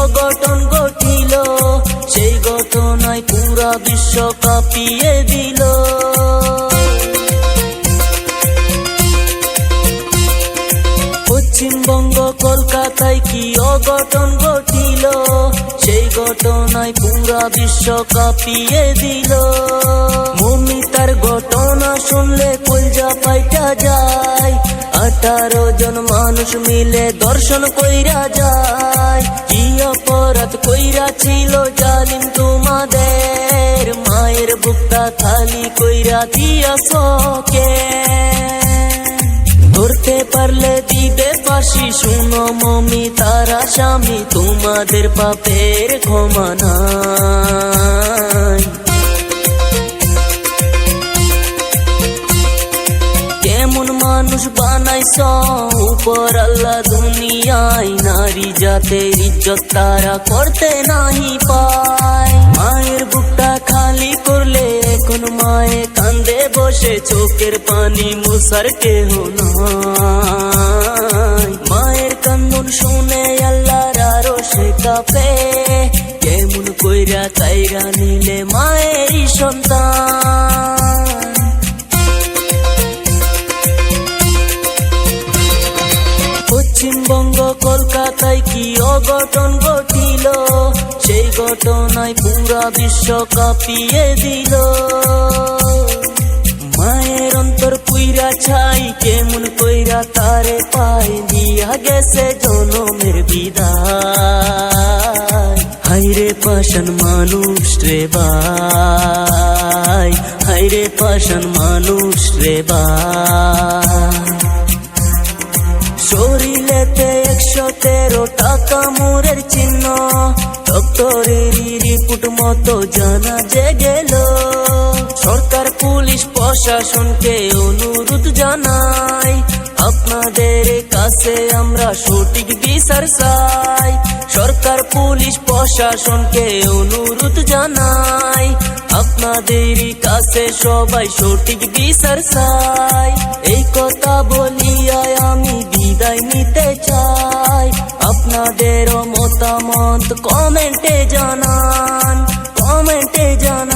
অঘটন ঘটিল, সেই ঘটনায় পুরা বিশ্ব কাঁপিয়ে দিল। পশ্চিমবঙ্গ, কলকাতায় কি অঘটন ঘটিল, সেই ঘটনায় পুরা বিশ্ব কাঁপিয়ে দিল। মমিতার ঘটনা শুনলে কলজা পাইটা যায়, আঠারো জন মানুষ মিলে দর্শন কইরা যায়। অপরাধ কইরা ছিল জালিম তোমাদের। মায়ের বুকটা খালি কইরা দিয়াছ কে ধরতে পারলে দিবে পাশি শুনো মমি, তারা স্বামী, তোমাদের পাপের ক্ষমা নাই মানুষ বানাইছ উপর আল্লাহ দুনিয়ায় নারী জাতের ইজ্জত তারা করতে নাহি পায়। মায়ের বুকটা খালি করলে এখন মায়ে কান্দে বসে, চোখের পানি মুসার কেহ নাই। মায়ের কান্দন শুনে আল্লাহর আরও সে কাপে। কেমন কইরা কাইরা নিলে মায়েরই সন্তান। কলকাতায় কি অঘটন ঘটিল? সেই ঘটনায় পুরা বিশ্ব কাঁপিয়ে দিল। মায়ের অন্তর কুইরা ছাই, কেমন কইরা তারে পাই দিয়া গেছে জনমের বিদায়। হাইরে পাশান মানুষ রে বাই হাইরে পাশান মানুষ রে বাই শরীরেতে একশো তেরো টাকা মোরের চিহ্ন। ডক্টরের রিপোর্ট মতো জানা যে গেল। সরকার, পুলিশ, প্রশাসনকে অনুরোধ জানাই, আপনাদের কাছে আমরা সঠিক বিচার চাই। সরকার, পুলিশ, প্রশাসনকে অনুরোধ জানাই, আপনাদের কাছে সবাই সঠিক বিচার চাই। এই কথা বলিয়া আমি আপনাদেরও মতামত কমেন্টে জানান কমেন্টে জানান।